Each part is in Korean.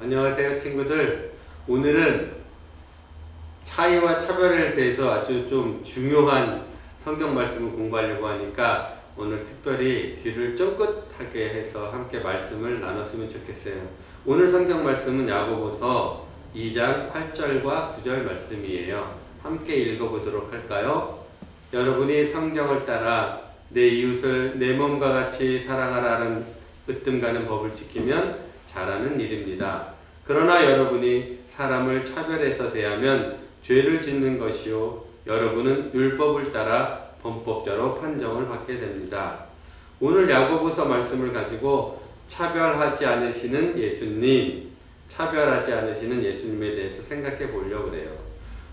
안녕하세요 친구들. 오늘은 차이와 차별에 대해서 아주 좀 중요한 성경 말씀을 공부하려고 하니까 오늘 특별히 귀를 쫑긋하게 해서 함께 말씀을 나눴으면 좋겠어요. 오늘 성경 말씀은 야고보서 2장 8절과 9절 말씀이에요. 함께 읽어보도록 할까요? 여러분이 성경을 따라 내 이웃을 내 몸과 같이 사랑하라는 으뜸 가는 법을 지키면 잘하는 일입니다. 그러나 여러분이 사람을 차별해서 대하면 죄를 짓는 것이요. 여러분은 율법을 따라 범법자로 판정을 받게 됩니다. 오늘 야고보서 말씀을 가지고 차별하지 않으시는 예수님, 차별하지 않으시는 예수님에 대해서 생각해 보려고 그래요.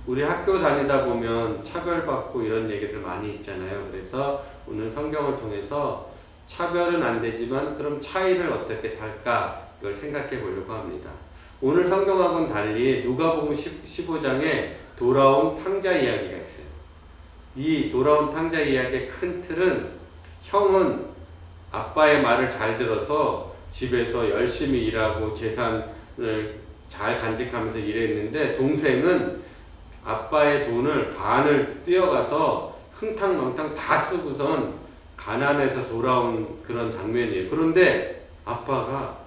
우리 학교 다니다 보면 차별받고 이런 얘기들 많이 있잖아요. 그래서 오늘 성경을 통해서 차별은 안 되지만 그럼 차이를 어떻게 살까 이걸 생각해 보려고 합니다. 오늘 성경하고는 달리 누가복음 15장에 돌아온 탕자 이야기가 있어요. 이 돌아온 탕자 이야기의 큰 틀은 형은 아빠의 말을 잘 들어서 집에서 열심히 일하고 재산을 잘 간직하면서 일했는데 동생은 아빠의 돈을 반을 뛰어가서 흥탕망탕 다 쓰고선 가난해서 돌아온 그런 장면이에요. 그런데 아빠가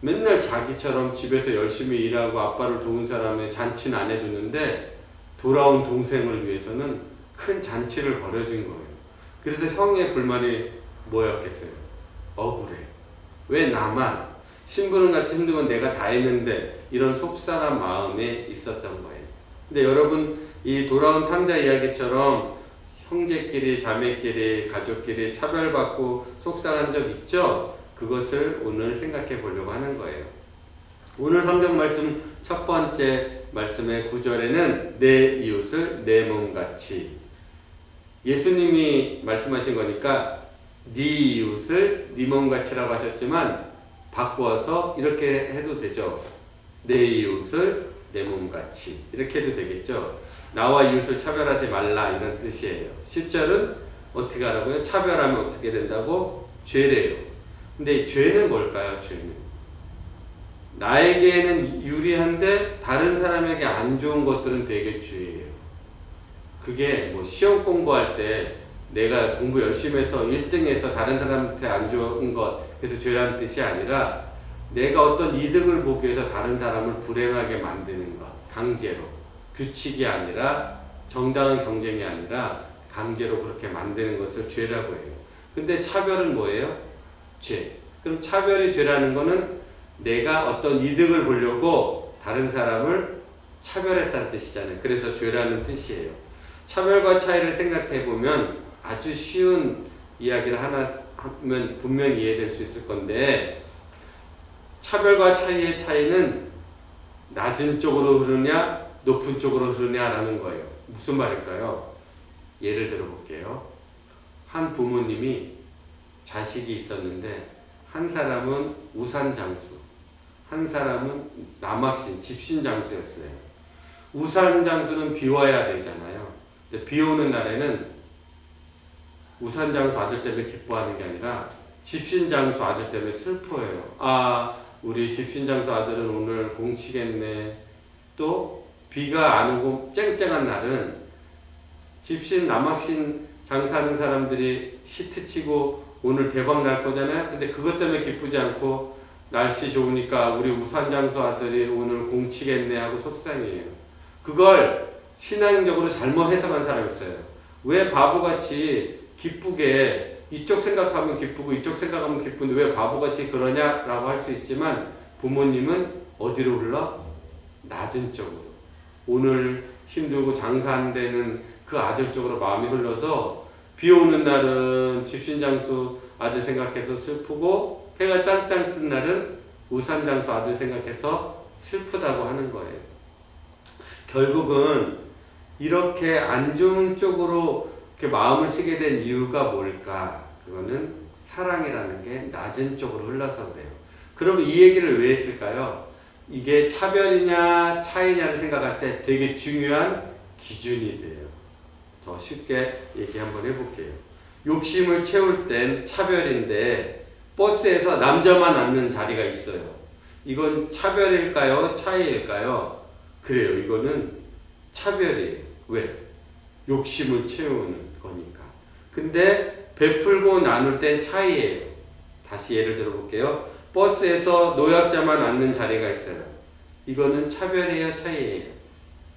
맨날 자기처럼 집에서 열심히 일하고 아빠를 도운 사람의 잔치는 안 해줬는데 돌아온 동생을 위해서는 큰 잔치를 벌여준 거예요. 그래서 형의 불만이 뭐였겠어요? 억울해. 왜 나만 신부는 같이 힘든 건 내가 다 했는데 이런 속상한 마음에 있었던 거예요. 근데 여러분 이 돌아온 탕자 이야기처럼 형제끼리 자매끼리 가족끼리 차별받고 속상한 적 있죠? 그것을 오늘 생각해 보려고 하는 거예요. 오늘 성경 말씀 첫 번째 말씀의 구절에는 내 이웃을 내 몸같이 예수님이 말씀하신 거니까 네 이웃을 네 몸같이라고 하셨지만 바꾸어서 이렇게 해도 되죠. 내 이웃을 내 몸같이 이렇게 해도 되겠죠. 나와 이웃을 차별하지 말라 이런 뜻이에요. 10절은 어떻게 하라고요? 차별하면 어떻게 된다고? 죄래요. 근데 이 죄는 뭘까요? 죄는 나에게는 유리한데 다른 사람에게 안 좋은 것들은 되게 죄예요. 그게 뭐 시험 공부할 때 내가 공부 열심히 해서 1등해서 다른 사람한테 안 좋은 것 그래서 죄라는 뜻이 아니라 내가 어떤 이득을 보기 위해서 다른 사람을 불행하게 만드는 것 강제로 규칙이 아니라 정당한 경쟁이 아니라 강제로 그렇게 만드는 것을 죄라고 해요. 근데 차별은 뭐예요? 죄. 그럼 차별이 죄라는 거는 내가 어떤 이득을 보려고 다른 사람을 차별했다는 뜻이잖아요. 그래서 죄라는 뜻이에요. 차별과 차이를 생각해 보면 아주 쉬운 이야기를 하나 하면 분명히 이해될 수 있을 건데 차별과 차이의 차이는 낮은 쪽으로 흐르냐 높은 쪽으로 흐르냐라는 거예요. 무슨 말일까요? 예를 들어 볼게요. 한 부모님이 자식이 있었는데 한 사람은 우산 장수, 한 사람은 남학신, 집신 장수였어요. 우산 장수는 비 와야 되잖아요. 비 오는 날에는 우산 장수 아들 때문에 기뻐하는 게 아니라 집신 장수 아들 때문에 슬퍼해요. 아, 우리 집신 장수 아들은 오늘 공치겠네. 또 비가 안 오고 쨍쨍한 날은 집신 남학신 장사하는 사람들이 시트 치고 오늘 대박 날 거잖아요. 근데 그것 때문에 기쁘지 않고 날씨 좋으니까 우리 우산 장수 아들이 오늘 공치겠네 하고 속상해요. 그걸 신앙적으로 잘못 해석한 사람이 있어요. 왜 바보같이 기쁘게 이쪽 생각하면 기쁘고 이쪽 생각하면 기쁜데 왜 바보같이 그러냐라고 할 수 있지만 부모님은 어디로 흘러? 낮은 쪽으로. 오늘 힘들고 장사 안 되는 그 아들 쪽으로 마음이 흘러서 비 오는 날은 집신장수 아들 생각해서 슬프고 해가 짱짱 뜬 날은 우산장수 아들 생각해서 슬프다고 하는 거예요. 결국은 이렇게 안 좋은 쪽으로 이렇게 마음을 쓰게 된 이유가 뭘까? 그거는 사랑이라는 게 낮은 쪽으로 흘러서 그래요. 그럼 이 얘기를 왜 했을까요? 이게 차별이냐 차이냐를 생각할 때 되게 중요한 기준이 돼요. 더 쉽게 얘기 한번 해볼게요. 욕심을 채울 땐 차별인데 버스에서 남자만 앉는 자리가 있어요. 이건 차별일까요? 차이일까요? 그래요. 이거는 차별이에요. 왜? 욕심을 채우는 거니까. 근데 베풀고 나눌 땐 차이예요. 다시 예를 들어 볼게요. 버스에서 노약자만 앉는 자리가 있어요. 이거는 차별이에요, 차이예요.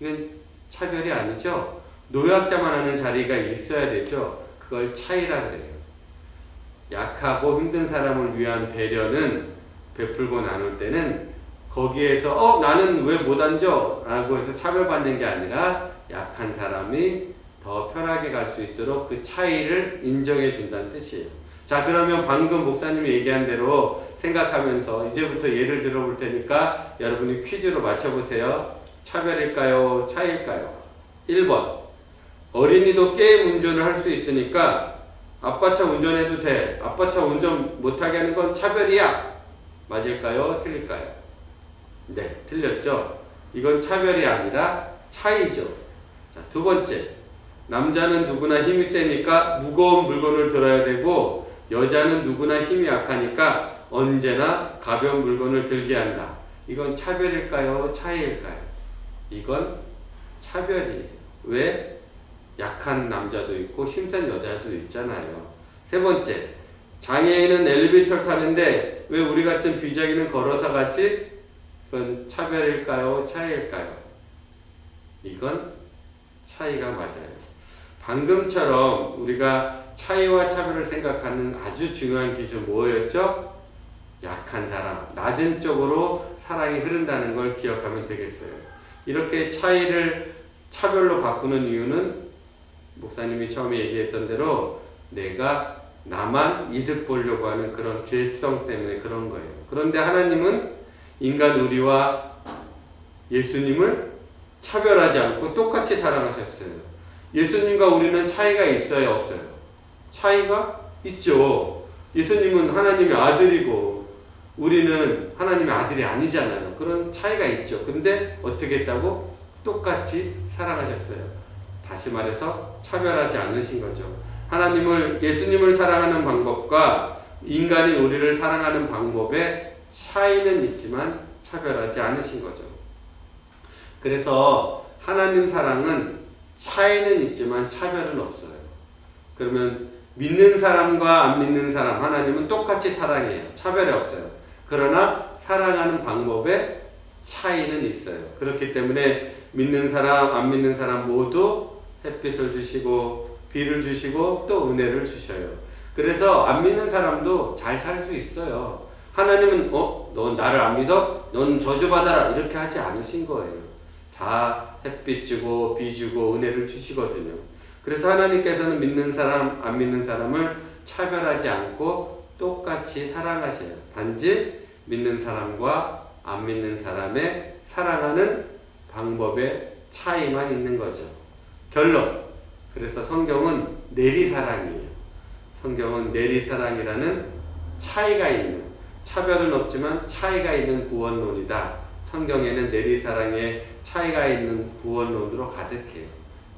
이건 차별이 아니죠. 노약자만 앉는 자리가 있어야 되죠. 그걸 차이라 그래요. 약하고 힘든 사람을 위한 배려는 베풀고 나눌 때는 거기에서 어 나는 왜 못 앉아? 라고 해서 차별받는 게 아니라 약한 사람이 더 편하게 갈 수 있도록 그 차이를 인정해 준다는 뜻이에요. 자 그러면 방금 목사님이 얘기한 대로 생각하면서 이제부터 예를 들어볼 테니까 여러분이 퀴즈로 맞춰보세요. 차별일까요? 차이일까요? 1번 어린이도 게임 운전을 할 수 있으니까 아빠 차 운전해도 돼. 아빠 차 운전 못하게 하는 건 차별이야. 맞을까요? 틀릴까요? 네, 틀렸죠. 이건 차별이 아니라 차이죠. 자, 두 번째. 남자는 누구나 힘이 세니까 무거운 물건을 들어야 되고 여자는 누구나 힘이 약하니까 언제나 가벼운 물건을 들게 한다. 이건 차별일까요? 차이일까요? 이건 차별이에요. 왜? 약한 남자도 있고 힘센 여자도 있잖아요. 세 번째, 장애인은 엘리베이터를 타는데 왜 우리 같은 비장애는 걸어서 가지? 그건 차별일까요? 차이일까요? 이건 차이가 맞아요. 방금처럼 우리가 차이와 차별을 생각하는 아주 중요한 기준 뭐였죠? 약한 사람, 낮은 쪽으로 사랑이 흐른다는 걸 기억하면 되겠어요. 이렇게 차이를 차별로 바꾸는 이유는 목사님이 처음에 얘기했던 대로 내가 나만 이득 보려고 하는 그런 죄성 때문에 그런 거예요. 그런데 하나님은 인간 우리와 예수님을 차별하지 않고 똑같이 사랑하셨어요. 예수님과 우리는 차이가 있어요, 없어요? 차이가 있죠. 예수님은 하나님의 아들이고 우리는 하나님의 아들이 아니잖아요. 그런 차이가 있죠. 근데 어떻게 했다고? 똑같이 사랑하셨어요. 다시 말해서 차별하지 않으신 거죠. 하나님을 예수님을 사랑하는 방법과 인간인 우리를 사랑하는 방법에 차이는 있지만 차별하지 않으신 거죠. 그래서 하나님 사랑은 차이는 있지만 차별은 없어요. 그러면 믿는 사람과 안 믿는 사람 하나님은 똑같이 사랑해요. 차별이 없어요. 그러나 사랑하는 방법에 차이는 있어요. 그렇기 때문에 믿는 사람, 안 믿는 사람 모두 햇빛을 주시고 비를 주시고 또 은혜를 주셔요. 그래서 안 믿는 사람도 잘 살 수 있어요. 하나님은 어, 넌 나를 안 믿어? 넌 저주받아라 이렇게 하지 않으신 거예요. 다 햇빛 주고 비 주고 은혜를 주시거든요. 그래서 하나님께서는 믿는 사람, 안 믿는 사람을 차별하지 않고 똑같이 사랑하셔요. 단지 믿는 사람과 안 믿는 사람의 사랑하는 방법의 차이만 있는 거죠. 결론. 그래서 성경은 내리사랑이에요. 성경은 내리사랑이라는 차이가 있는, 차별은 없지만 차이가 있는 구원론이다. 성경에는 내리사랑의 차이가 있는 구원론으로 가득해요.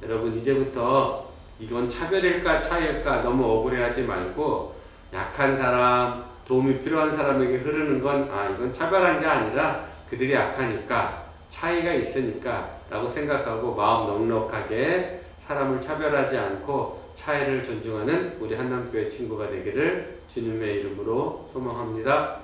여러분, 이제부터 이건 차별일까 차이일까 너무 억울해하지 말고 약한 사람, 도움이 필요한 사람에게 흐르는 건, 아, 이건 차별한 게 아니라 그들이 약하니까 차이가 있으니까 라고 생각하고 마음 넉넉하게 사람을 차별하지 않고 차이를 존중하는 우리 한남교회 친구가 되기를 주님의 이름으로 소망합니다.